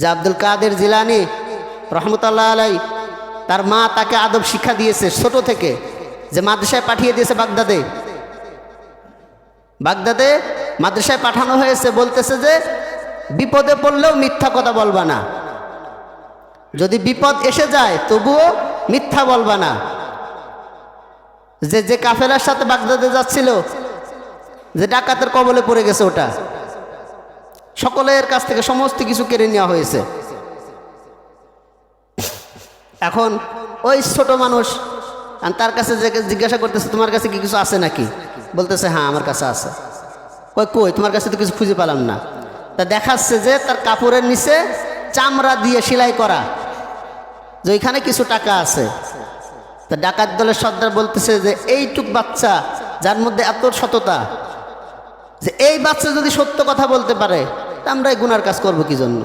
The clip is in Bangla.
যে আব্দুল কাদের জিলানি রহমতুল্লাহ আলাই, তার মা তাকে আদব শিক্ষা দিয়েছে ছোট থেকে, যে মাদ্রাসায় পাঠিয়ে দিয়েছে বাগদাদে। বাগদাদে মাদ্রাসায় পাঠানো হয়েছে, বলতেছে যে বিপদে পড়লেও মিথ্যা কথা বলবা না। যদি বিপদ এসে যায়, তবুও মিথ্যা বলবা না। যে যে কাফেলার সাথে বাগদাদে যাচ্ছিল, যে ডাকাতের কবলে পড়ে গেছে ওটা। সকলের কাছ থেকে সমস্ত কিছু কেড়ে নেওয়া হয়েছে। এখন ওই ছোট মানুষ তার কাছে জিজ্ঞাসা করতেছে, তোমার কাছে কি কিছু আছে নাকি? বলতেছে হ্যাঁ আমার কাছে আছে। ওই কই? তোমার কাছে তো কিছু খুঁজে পেলাম না। তা দেখাচ্ছে যে তার কাপড়ের নিচে চামড়া দিয়ে সেলাই করা, যে ওইখানে কিছু টাকা আছে। তা ডাকাত দলের সর্দার বলতেছে যে, এইটুক বাচ্চা, যার মধ্যে এত সততা, যে এই বাচ্চা যদি সত্য কথা বলতে পারে আমরা গুনার কাজ করব কি জন্য?